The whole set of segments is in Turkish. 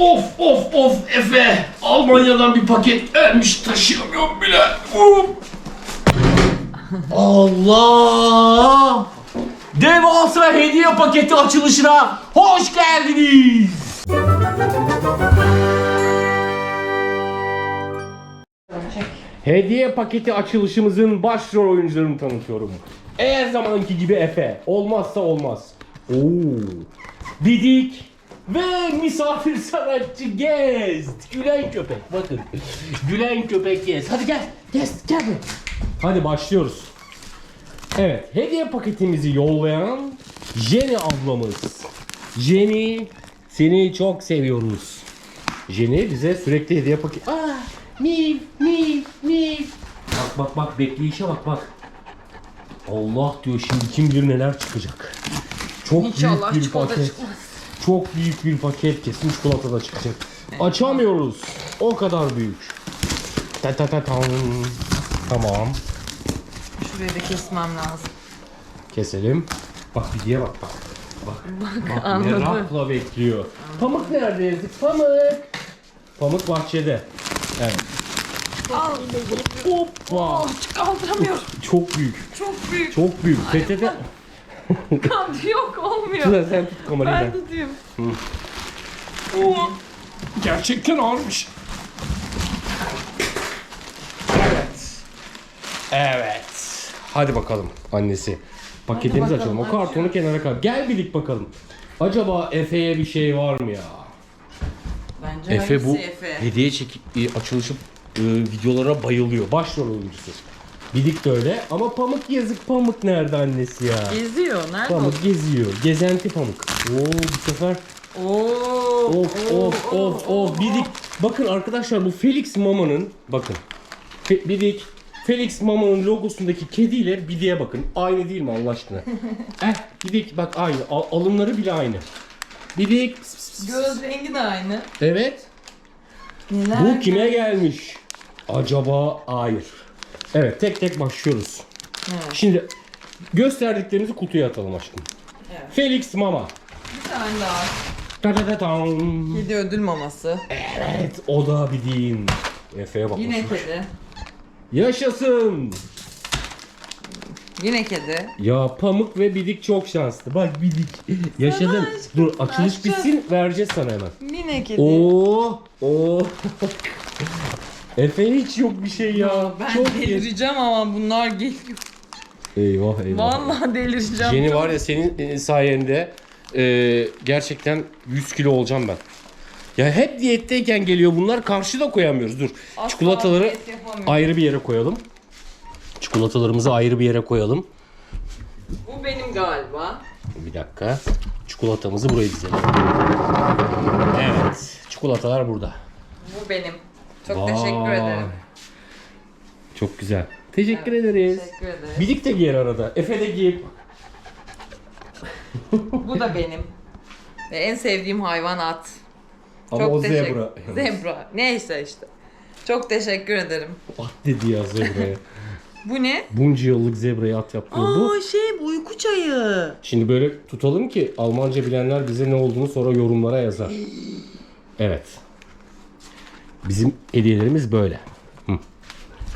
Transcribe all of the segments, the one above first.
Of of of Efe. Almanya'dan bir paket gelmiş taşıyamıyorum bile. Uf. Allah! Devasa hediye paketi açılışına hoş geldiniz. Hediye paketi açılışımızın başrol oyuncularını tanıtıyorum. Eğer zamanki gibi Efe, olmazsa olmaz. Oo. Didik ve misafir sanatçı Guest. Gülen köpek bakın. Gülen köpek Guest. Hadi gel. Guest gel. buraya. Hadi başlıyoruz. Evet, hediye paketimizi yollayan Jenny ablamız. Jenny, seni çok seviyoruz. Jenny bize sürekli hediye paket... Aa, miv, miv, miv. Bak bak bak, bekleyişe bak bak. Allah diyor şimdi kim bilir neler çıkacak. Çok İnşallah büyük bir çikolata paket. çıkmaz. Çok büyük bir paket kesin çikolata da çıkacak. Açamıyoruz. O kadar büyük. Ta ta ta tam. Tamam. Şurayı da kesmem lazım. Keselim. Bak bir diye bak bak. Bak, bak anladım. merakla bekliyor. Pamuk nerede yazık? Pamuk. Pamuk bahçede. Evet. Al. Hoppa. Oh, kaldıramıyorum. Çok büyük. Çok büyük. Çok büyük. PTT. Kandı yok olmuyor. Şurada sen tut kamerayı. Ben ben. tutayım. Oo, Gerçekten ağırmış. Evet. Evet. Hadi bakalım annesi. Paketimizi açalım. O kartonu kenara koy. Gel birlik bakalım. Acaba Efe'ye bir şey var mı ya? Bence Efe bu hediye çekip e, açılışı e, videolara bayılıyor. Başrol oyuncusu. Bidik de öyle ama Pamuk yazık Pamuk nerede annesi ya? Geziyor. Nerede o? Pamuk geziyor. Gezenti Pamuk. Oo bu sefer Oo. Of of of of Bidik. Bakın arkadaşlar bu Felix Mama'nın bakın. Fe, Bidik Felix Mama'nın logosundaki kediyle Bidik'e bakın. Aynı değil mi Allah aşkına? eh Bidik bak aynı. Al- alınları bile aynı. Bidik. pıs, pıs, pıs. Göz rengi de aynı. Evet. Neler? Bu kime gelmiş? Acaba hayır. Evet tek tek başlıyoruz. Evet. Şimdi gösterdiklerimizi kutuya atalım aşkım. Evet. Felix Mama. Bir tane daha. Ta ta ta tam. Kedi ödül maması. Evet o da Bidik'in. Efe'ye bak. Yine kedi. Yaşasın. Yine kedi. Ya Pamuk ve Bidik çok şanslı. Bak Bidik. Yaşadın. aşkım, Dur açılış bitsin vereceğiz sana hemen. Yine kedi. Oo, oo. Efe hiç yok bir şey ya. Ben çok iyi. delireceğim ama bunlar geliyor. Eyvah eyvah. Vallahi delireceğim. Jenny var ya senin e, sayende e, gerçekten 100 kilo olacağım ben. Ya hep diyetteyken geliyor bunlar karşıda koyamıyoruz. Dur. Asla Çikolataları diyet yapamıyorum. ayrı bir yere koyalım. Çikolatalarımızı ayrı bir yere koyalım. Bu benim galiba. Bir dakika. Çikolatamızı buraya dizelim. Evet. Çikolatalar burada. Bu benim. Çok Vay. teşekkür ederim. Çok güzel. Teşekkür Evet, ederiz. Teşekkür ederim. Bidik de giyer arada. Efe de giyip. Bu da benim. Ve en sevdiğim hayvan at. Ama o zebra. Zebra. Neyse işte. Çok teşekkür ederim. At dedi ya zebraya. Bu ne? Bunca yıllık zebrayı at yapıyor bu. Aa şey bu uyku çayı. Şimdi böyle tutalım ki Almanca bilenler bize ne olduğunu sonra yorumlara yazar. Evet. Bizim hediyelerimiz böyle. Hı.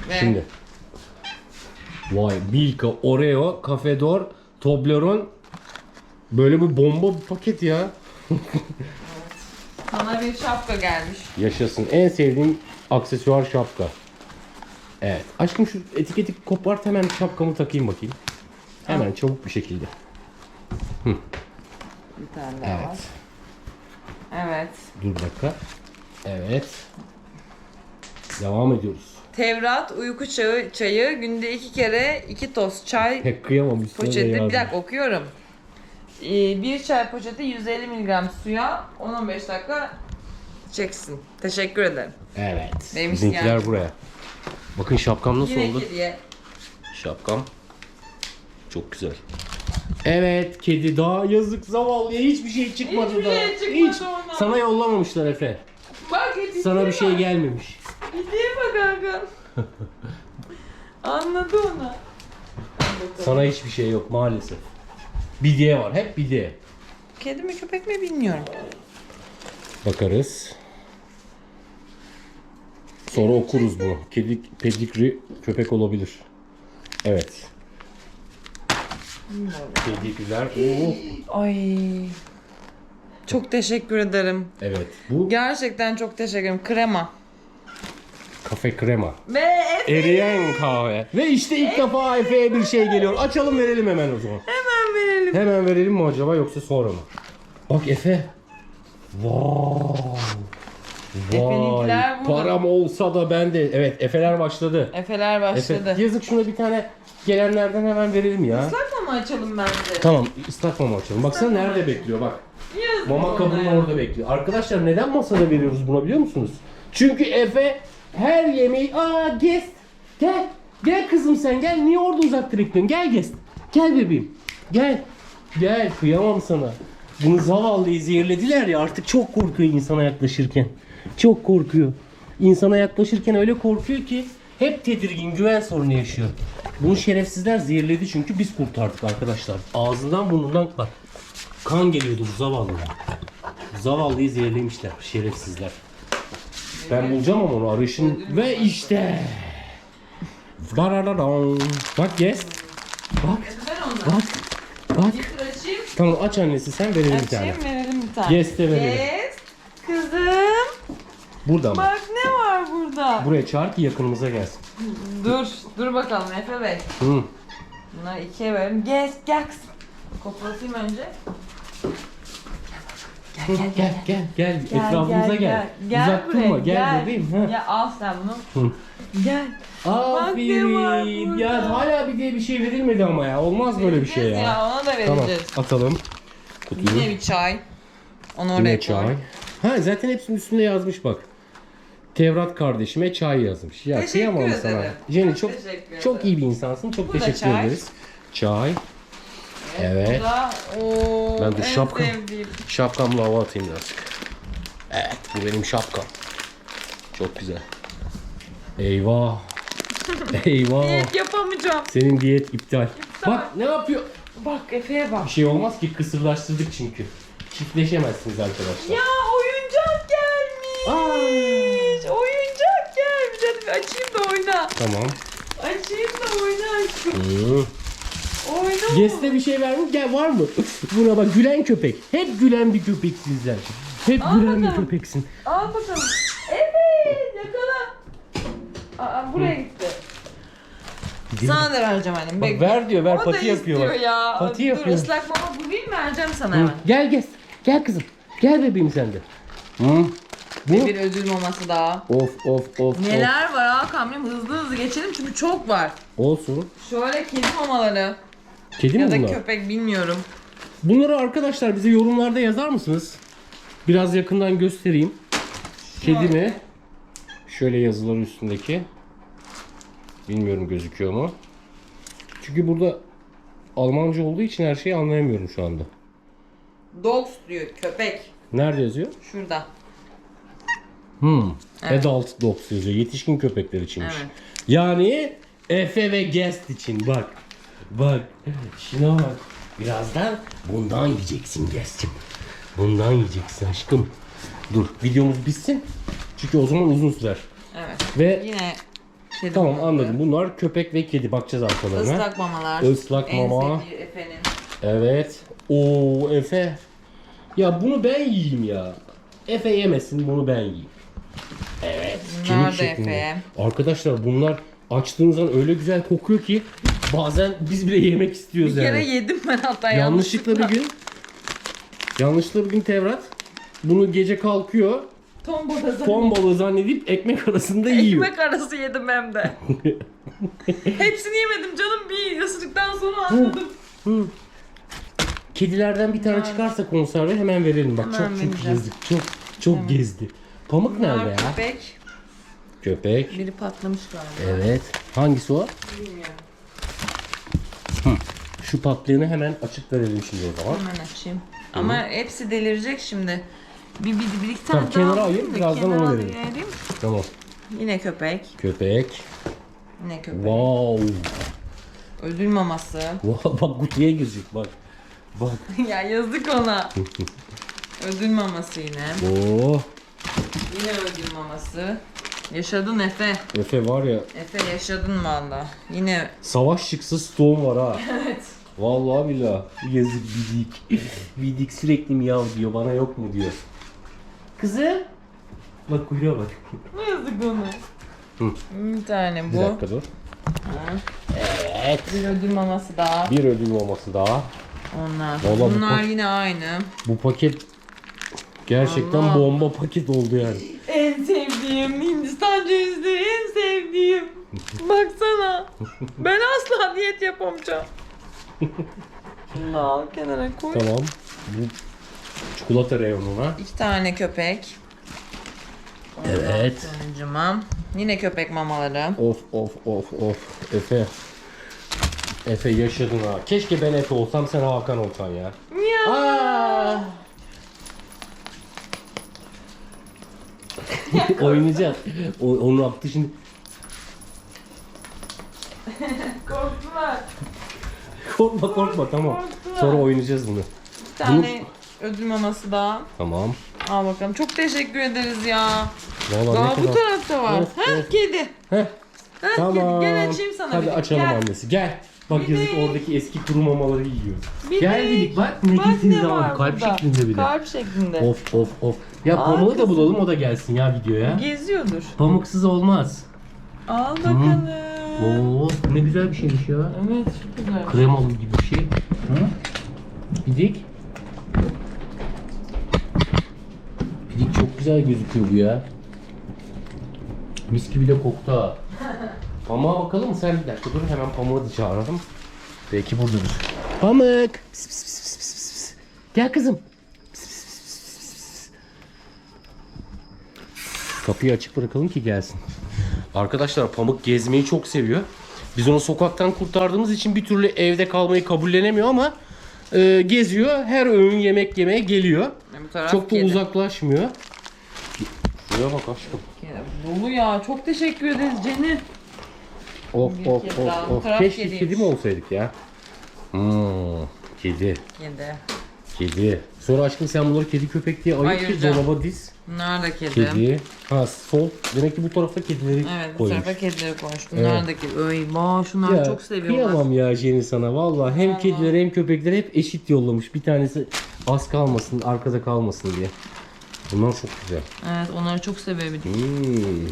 Ve Şimdi. Vay Milka, Oreo, Cafedor, Toblerone. Böyle bir bomba bir paket ya. sana bir şapka gelmiş. Yaşasın. En sevdiğim aksesuar şapka. Evet. Aşkım şu etiketi kopart hemen şapkamı takayım bakayım. Hemen çabuk bir şekilde. Bir tane daha var. Evet. Evet. Dur bir dakika. Evet. Devam ediyoruz. Tevrat uyku çayı, çayı günde iki kere iki toz çay Pek kıyamam üstüne de poşeti. Bir yazdım. dakika okuyorum. Ee, bir çay poşeti 150 mg suya 10-15 dakika çeksin. Teşekkür ederim. Evet. Benim Bizimkiler isteyen- buraya. Bakın şapkam nasıl Yine oldu? kediye. Şapkam. Çok güzel. Evet kedi daha yazık zavallıya hiçbir şey çıkmadı Hiçbir da. şey çıkmadı Hiç. ona. Sana yollamamışlar Efe. Bak Sana bir şey gelmemiş. Hediye bak Hakan. Anladı ona. Sana hiçbir şey yok maalesef. Bidye var. Hep bidye. Kedi mi köpek mi bilmiyorum. Bakarız. Sonra okuruz bunu. Kedi pedigri köpek olabilir. Evet. Pedigriler. Oo. Ay. Çok teşekkür ederim. Evet. Bu Gerçekten çok teşekkür ederim. Krema. Kafe krema. Ve Efe Eriyen kahve. Ve işte ilk defa Efe'ye bir şey geliyor. Açalım verelim hemen o zaman. hemen verelim. Hemen verelim mi acaba yoksa sonra mı? Bak Efe. Wow. Efe'ninkiler Vay. burada. Param olsa da ben de. Evet Efeler başladı. Efeler başladı. Efe. Yazık şuna bir tane gelenlerden hemen verelim ya. Islak mama açalım bence. Tamam ıslak mama açalım. Baksana Islak nerede bekliyor bak. Yazık Mama kabının ona ya. orada bekliyor. Arkadaşlar neden masada veriyoruz buna biliyor musunuz? Çünkü Efe her yemeği aa guest gel gel kızım sen gel niye orada uzak bekliyorsun gel guest gel bebeğim gel gel kıyamam sana. Bunu zavallıyı zehirlediler ya artık çok korkuyor insana yaklaşırken. Çok korkuyor. İnsana yaklaşırken öyle korkuyor ki hep tedirgin güven sorunu yaşıyor. Bunu şerefsizler zehirledi çünkü biz kurtardık arkadaşlar. Ağzından burnundan bak. Kan geliyordu bu zavallıya. Zavallıyı zehirlemişler şerefsizler. Ben bulacağım ama onu arayışın ve işte. Darararam. Bak yes. Bak bak bak. Tamam aç annesi sen verelim bir tane. Açayım verelim bir tane. Yes de verelim. Yes. Kızım. Burada mı? Bak ne var burada. Buraya çağır ki yakınımıza gelsin. Dur. Dur bakalım Efe Bey. Hı. Bunları ikiye verelim. Gel gel kızım. Koklatayım önce. Hı, Gel gel gel Gel, etrafımıza gel. Uzak buraya, durma gel, bebeğim. Hı. Ya al sen bunu. Gel. Aferin. Ya hala bir diye bir şey verilmedi ama ya. Olmaz böyle bir şey Vereceğiz ya. ona da Tamam vereceğiz. atalım. Kutuyu. Yine bir çay. Onu oraya Yine koy. çay. Ha zaten hepsinin üstünde yazmış bak. Tevrat kardeşime çay yazmış. Ya Teşekkür kıyamam ederim. sana. Jenny çok çok ederim. iyi bir insansın. Çok Bu teşekkür ederiz. Çay. Evet. Bu da ooo Ben de en şapka- sevdiğim. Şapkamla hava atayım birazcık. Evet bu benim şapkam. Çok güzel. Eyvah. Eyvah. Diyet yapamayacağım. Senin diyet iptal. Bak ne yapıyor? Bak Efe'ye bak. Bir şey olmaz ki kısırlaştırdık çünkü. Çiftleşemezsiniz arkadaşlar. Ya oyuncak gelmiş. Aa. Oyuncak gelmiş. Hadi bir açayım da oyna. Tamam. Açayım da oyna aşkım. Hı. Oyna. Geste bir şey var mı? Gel var mı? Buna bak gülen köpek. Hep gülen bir köpeksin sen. Hep Al gülen bir bakalım. köpeksin. Al bakalım. Evet yakala. Aa buraya gitti. Sana da vereceğim annem. Bak bekle. ver diyor ver O da pati yapıyor bak. ya. Pati Dur yapıyor. ıslak mama bulayım vereceğim sana Hı. hemen. Gel gel. Gel kızım. Gel bebeğim sen de. Hı. Bu Bir ödül maması daha. Of of of. Neler var Hakan'ım hızlı hızlı geçelim çünkü çok var. Of. Olsun. Şöyle kedi mamaları Kedi mi ya da bunlar? köpek bilmiyorum. Bunları arkadaşlar bize yorumlarda yazar mısınız? Biraz yakından göstereyim. Kedi mi? Şöyle yazıları üstündeki. Bilmiyorum gözüküyor mu? Çünkü burada Almanca olduğu için her şeyi anlayamıyorum şu anda. Dogs diyor köpek. Nerede yazıyor? Şurada. Hmm. Evet. Adult dogs yazıyor. Yetişkin köpekler içinmiş. Evet. Yani Efe ve Guest için bak. Bak. Şuna bak. Birazdan bundan yiyeceksin Guest'im. Bundan yiyeceksin aşkım. Dur videomuz bitsin. Çünkü o zaman uzun sürer. Evet. Ve Yine kedi tamam mamaları. anladım. Bunlar köpek ve kedi. Bakacağız arkalarına. Islak mamalar. Islak en mama. sevdiği Efe'nin. Evet. Oo Efe. Ya bunu ben yiyeyim ya. Efe yemesin bunu ben yiyeyim. Evet. Bunlar kemik da şeklinde. Efe'ye. Arkadaşlar bunlar açtığınızdan öyle güzel kokuyor ki bazen biz bile yemek istiyoruz Bir yani. kere yedim ben hatta yanlışlıkla bir gün yanlışlıkla bir gün Tevrat bunu gece kalkıyor Ton balığı balığı zannedip ekmek arasında yiyor. Ekmek arası yedim hem de. Hepsini yemedim canım bir ısırıktan sonra anladım. Hı. Kedilerden bir tane çıkarsa konserve hemen verelim bak Hemen çok çünkü vereceğim. yazık çok çok gezdi. Pamuk nerede Bunlar ya? köpek. Köpek. Biri patlamış galiba. Evet. Hangisi o? Bilmiyorum. Şu patlayanı hemen açık verelim şimdi o zaman. Hemen açayım. Ama hepsi delirecek şimdi. Bir, bir, bir iki Tamam, tane daha kenara alayım da birazdan kenara onu verelim. ayırayım. Tamam. Yine köpek. Köpek. Yine köpek. Wow. Ödül maması. Wow, bak kutuya girecek bak. Bak. ya yazık ona. Ödül maması yine. Oo. Yine ödül maması. Yaşadın Efe. Efe var ya Efe yaşadın valla. Yine savaş çıksa Stone var ha. evet. Vallahi billahi. Yazık Vidik. Vidik sürekli miyav diyor. Bana yok mu diyor. Kızım. Bak kuyruğa bak. Ne yazık onu. Hı. Bir tane Bir bu. dakika dur. Ha. Evet. Bir ödül maması daha. Bir ödül olması daha. Onlar. Vallahi bu Bunlar pak- yine aynı. Bu paket gerçekten Allah. bomba paket oldu yani. En sevdiğim Cevizli en sevdiğim. Baksana. Ben asla diyet yapamayacağım. Bunu al kenara koy. Tamam. Bu çikolata reyonuna. İki tane köpek. Evet. Sonuncuma. Yine köpek mamaları. Of of of of. Efe. Efe yaşadın ha. Keşke ben Efe olsam sen Hakan olsan ya. Ya. Aa! Oynayacağız. O, onun aklı şimdi. Korktular. Korkma korkma tamam. Korktular. Sonra oynayacağız bunu. Bir tane ödül maması daha. Tamam. Al bakalım. Çok teşekkür ederiz ya. Vallahi Daha ne bu kadar. tarafta var. Of, ha of. kedi. Heh, Ha tamam. kedi. Gel açayım sana Hadi bir. açalım Gel. annesi. Gel. Bak yazık oradaki eski kuru mamaları yiyor. Bir Gel de- dedik bak ne Bak ne var kalp burada. şeklinde bile. Kalp şeklinde. Of of of. Ya Aa, pamuğu da kızım. bulalım o da gelsin ya videoya. Geziyordur. Pamuksuz olmaz. Al bakalım. Oo ne güzel bir şeymiş ya. Evet çok güzel. Kremalı gibi bir şey. Hı? Bidik. Bidik çok güzel gözüküyor bu ya. Mis gibi de koktu ha. Pamuğa bakalım mı? Sen bir dakika dur hemen pamuğu da çağıralım. Belki buradadır. Pamuk. Pis, pis, pis, pis, pis, pis, pis. Gel kızım. Pis, pis, pis, pis, pis, pis, pis. Kapıyı açık bırakalım ki gelsin. Arkadaşlar Pamuk gezmeyi çok seviyor. Biz onu sokaktan kurtardığımız için bir türlü evde kalmayı kabullenemiyor ama e, geziyor. Her öğün yemek yemeye geliyor. Taraf Çok da kedi. uzaklaşmıyor. Şuraya bak aşkım. Dolu ya. Çok teşekkür ederiz Cennet. Of of of Bu of. Keşke kedi mi olsaydık ya? Hmm, kedi. Kedi. Kedi. Sonra aşkım sen bunları kedi köpek diye ayır ki dolaba diz. Bunlar da kedi. Kedi. Ha sol. Demek ki bu tarafa kedileri Evet bu koymuş. tarafa kedileri koymuş. Bunlar Evet. da kedi. Ay ma şunlar Ya, çok seviyorlar. Kıyamam ya Jenny sana. Vallahi hem Vallahi. kedileri hem köpekleri hep eşit yollamış. Bir tanesi az kalmasın, arkada kalmasın diye. Bunlar çok güzel. Evet onları çok de. Hmm.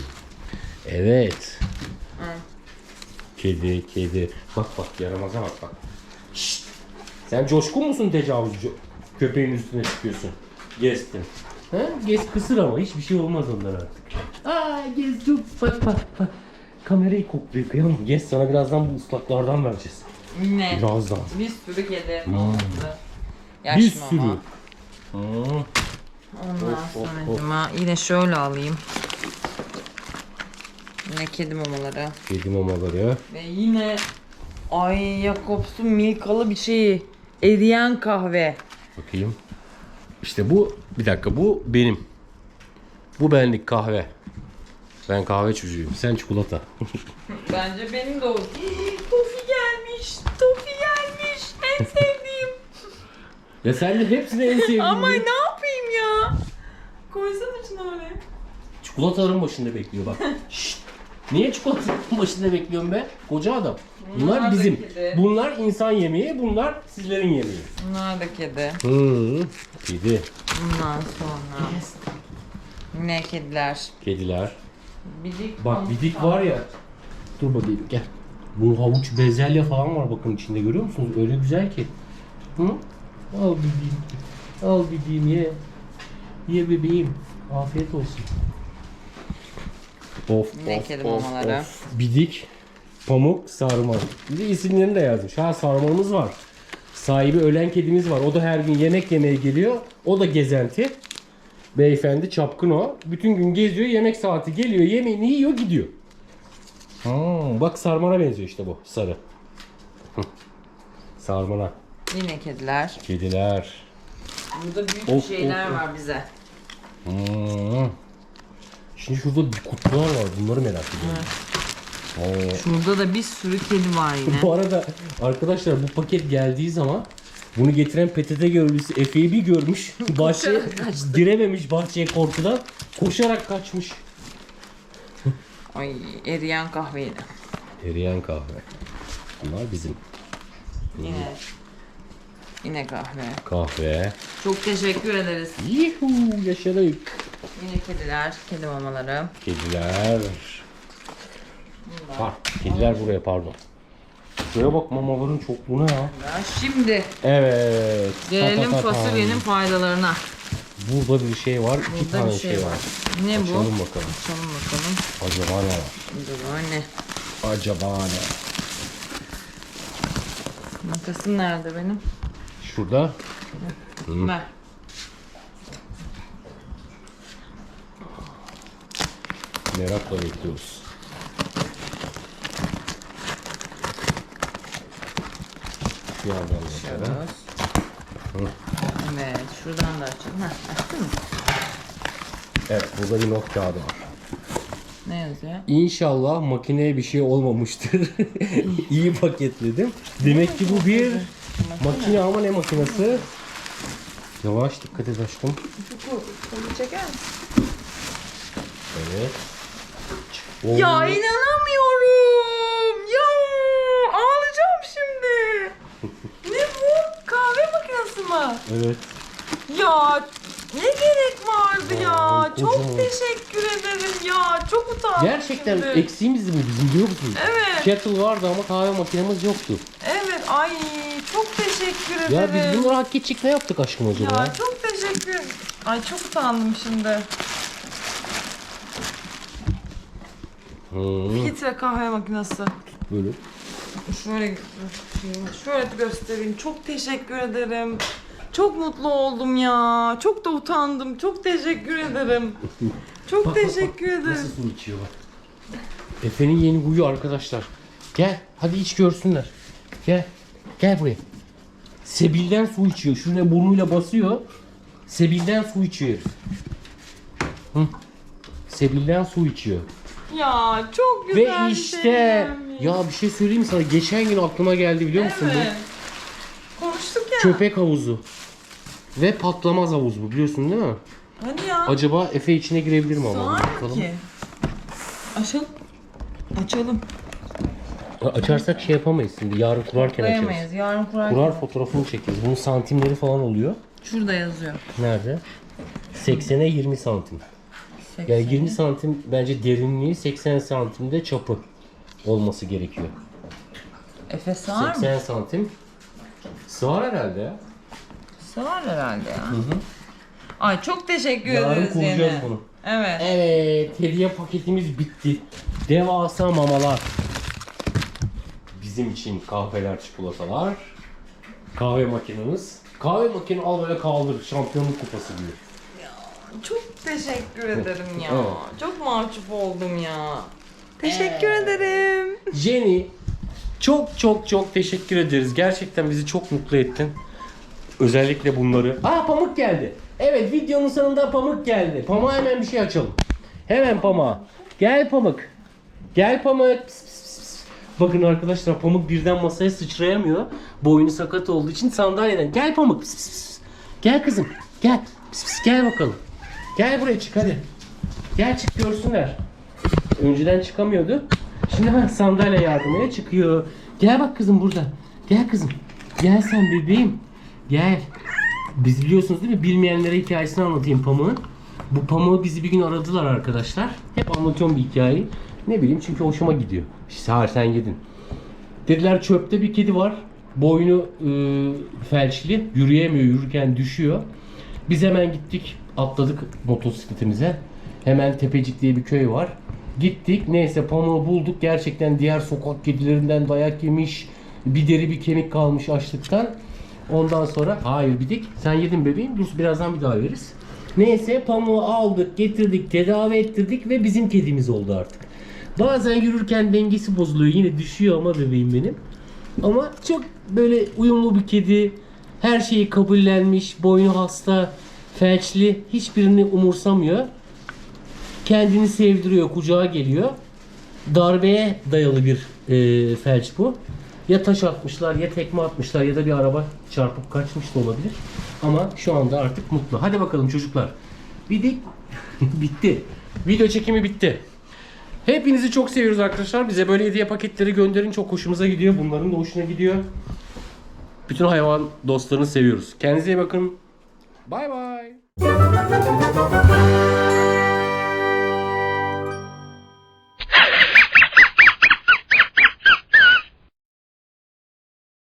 Evet. Hı. Kedi, kedi. Bak bak yaramaza bak bak. Şşt. Sen coşkun musun tecavüzcü? Köpeğin üstüne çıkıyorsun. Gezdim. Ha? Gez kısır ama hiçbir şey olmaz ondan artık. Aa Gez dur bak bak bak. Kamerayı kokluyor kıyamam. Gez sana birazdan bu ıslaklardan vereceğiz. Ne? Birazdan. Bir sürü kedi. Hmm. Yaş Bir mama. sürü. Hmm. Ondan Of, of, sonra yine şöyle alayım. Yine kedi mamaları. Kedi mamaları. Ve yine ay Jakobs'un milkalı bir şeyi. Eriyen kahve. Bakayım. İşte bu bir dakika bu benim. Bu benlik kahve. Ben kahve çocuğuyum. Sen çikolata. Bence benim de o. Tofi gelmiş. Tofi gelmiş. En sevdiğim. ya sen de hepsini en sevdiğin. Ama ne yapayım ya? Koysana şunu oraya. Çikolataların başında bekliyor bak. Şşt. Niye çikolatanın başında bekliyorum be? Koca adam. Bunlar, Bunlar da bizim. kedi. Bunlar insan yemeği, bunlar sizlerin yemeği. Bunlar da kedi. Hı. Kedi, Bundan sonra. Yine kediler. kediler. Bidik Bak bidik var ya. Dur bakayım gel. Bu havuç bezelye falan var bakın içinde görüyor musunuz? Öyle güzel ki. Hı? Al bidiğim. Al bidiğim ye. Ye bebeğim. Afiyet olsun. Of Ne of kedi of mamaları? of. Bidik, pamuk, sarma. Bir de isimlerini de yazmış. Ha sarmamız var. Sahibi ölen kedimiz var. O da her gün yemek yemeye geliyor. O da gezenti. Beyefendi çapkın o. Bütün gün geziyor. Yemek saati geliyor. Yemeğini yiyor gidiyor. Ha, bak sarmana benziyor işte bu sarı. Hı. Sarmana. Yine kediler. Kediler. Burada büyük Of, şeyler of, of. var bize. Hmm. Şimdi şurada bir kutular var. Bunları merak ediyorum. Oo. Şurada da bir sürü kedi var yine. Bu arada arkadaşlar bu paket geldiği zaman Bunu getiren PTT görevlisi Efe'yi bir görmüş. Bahçeye girememiş bahçeye korkudan. Koşarak kaçmış. Ay eriyen kahve yine. Eriyen kahve. Bunlar bizim. Yine. Yine kahve. Kahve. Çok teşekkür ederiz. Yuhuu yaşadık. Yine kediler, kedi mamaları. Kediler. Ha, kediler buraya pardon. Şuraya bak mamaların çokluğuna ya. Ya Şimdi Evet. gelelim Ta ta ta ta. fasulyenin faydalarına. Burada bir şey var. iki Burada tane bir şey var. Ne bu? Açalım bakalım. Açalım bakalım. Acaba ne var? Acaba ne? Acaba ne? Makasım nerede benim? Şurada Ver. Merakla bekliyoruz. Yandan mesela. Açıyoruz. Evet, şuradan da açalım. Heh, açtın mı? Evet burada bir not kağıdı var. Ne yazıyor? İnşallah makineye bir şey olmamıştır. İyi paketledim. Demek ki bu bir makine ama ne makinesi? Yavaş dikkat et aşkım. Kolu çeker misin? Evet. Ya Oo. inanamıyorum. Ya ağlayacağım şimdi. ne bu? Kahve makinesi mi? Evet. Ya ne gerek vardı ya? Aa, Çok kocaman. teşekkür ederim ya. Çok utandım Gerçekten şimdi. eksiğimiz mi bizim biliyor musun? Evet. Kettle vardı ama kahve makinemiz yoktu. Evet ay çok teşekkür ederim. Ya biz bunları hak edecek ne yaptık aşkım acaba? Ya çok teşekkür. Ay çok utandım şimdi. Hmm, Filtre kahve makinesi. böyle. Şöyle şöyle göstereyim. Çok teşekkür ederim. Çok mutlu oldum ya. Çok da utandım. Çok teşekkür ederim. Çok teşekkür ederim. Nasıl su içiyor bak. Efe'nin yeni huyu arkadaşlar. Gel hadi iç görsünler. Gel. Gel buraya. Sebilden su içiyor. Şuraya burnuyla basıyor. Sebilden su içiyor. Hı. Sebilden su içiyor. Ya çok Ve güzel bir işte şey gelmiş. ya bir şey söyleyeyim mi sana. Geçen gün aklıma geldi biliyor musun bu? Evet. Konuştuk ya. Köpek havuzu. Ve patlamaz havuz bu biliyorsun değil mi? Hadi ya. Acaba Efe içine girebilir mi ama? Sığar mı Bakalım. ki? Açalım. Açalım. Açarsak şey yapamayız şimdi. Yarın kurarken açarız. Yarın kurar. Kurar fotoğrafını çekeriz. Bunun santimleri falan oluyor. Şurada yazıyor. Nerede? 80'e 20 santim. Yani 20 santim bence derinliği 80 santimde çapı olması gerekiyor. Efe sığar mı? 80 santim. Sığar herhalde ya. Sığar herhalde ya. Ay çok teşekkür Yarın ederiz kuracağız yine. bunu. Evet. Evet, hediye paketimiz bitti. Devasa mamalar. Bizim için kahveler, çikolatalar. Kahve makinemiz. Kahve makine al böyle kaldır. Şampiyonluk kupası gibi. Çok teşekkür ederim ya. Evet. Çok mahcup oldum ya. Teşekkür ederim. Jenny, çok çok çok teşekkür ederiz. Gerçekten bizi çok mutlu ettin. Özellikle bunları. Aa pamuk geldi. Evet videonun sonunda pamuk geldi. Pamuğa hemen bir şey açalım. Hemen pamuğa. Gel pamuk. Gel pamuk. Pis, pis, pis, pis. Bakın arkadaşlar pamuk birden masaya sıçrayamıyor. Boynu sakat olduğu için sandalyeden. Gel pamuk. Pis, pis, pis. Gel kızım. Gel. Pis, pis. Gel bakalım. Gel buraya çık hadi. Gel çık görsünler. Önceden çıkamıyordu. Şimdi hemen sandalye yardımıyla çıkıyor. Gel bak kızım burada. Gel kızım. Gel sen bebeğim. Gel. Biz biliyorsunuz değil mi? Bilmeyenlere hikayesini anlatayım Pamuk'un. Bu Pamuk'u bizi bir gün aradılar arkadaşlar. Hep anlatıyorum bir hikayeyi. Ne bileyim çünkü hoşuma gidiyor. Ha sen yedin. Dediler çöpte bir kedi var. Boynu e, felçli. Yürüyemiyor. Yürürken düşüyor. Biz hemen gittik. Atladık motosikletimize. Hemen Tepecik diye bir köy var. Gittik. Neyse pamuğu bulduk. Gerçekten diğer sokak kedilerinden dayak yemiş. Bir deri bir kemik kalmış açlıktan. Ondan sonra hayır bidik. Sen yedin bebeğim. Dur birazdan bir daha veririz. Neyse pamuğu aldık, getirdik, tedavi ettirdik ve bizim kedimiz oldu artık. Bazen yürürken dengesi bozuluyor. Yine düşüyor ama bebeğim benim. Ama çok böyle uyumlu bir kedi. Her şeyi kabullenmiş. Boynu hasta, felçli. Hiçbirini umursamıyor. Kendini sevdiriyor, kucağa geliyor. Darbeye dayalı bir e, felç bu. Ya taş atmışlar ya tekme atmışlar ya da bir araba çarpıp kaçmış da olabilir. Ama şu anda artık mutlu. Hadi bakalım çocuklar. Bidik bitti. Video çekimi bitti. Hepinizi çok seviyoruz arkadaşlar. Bize böyle hediye paketleri gönderin. Çok hoşumuza gidiyor. Bunların da hoşuna gidiyor. Bütün hayvan dostlarını seviyoruz. Kendinize iyi bakın. Bay bay. Thank you.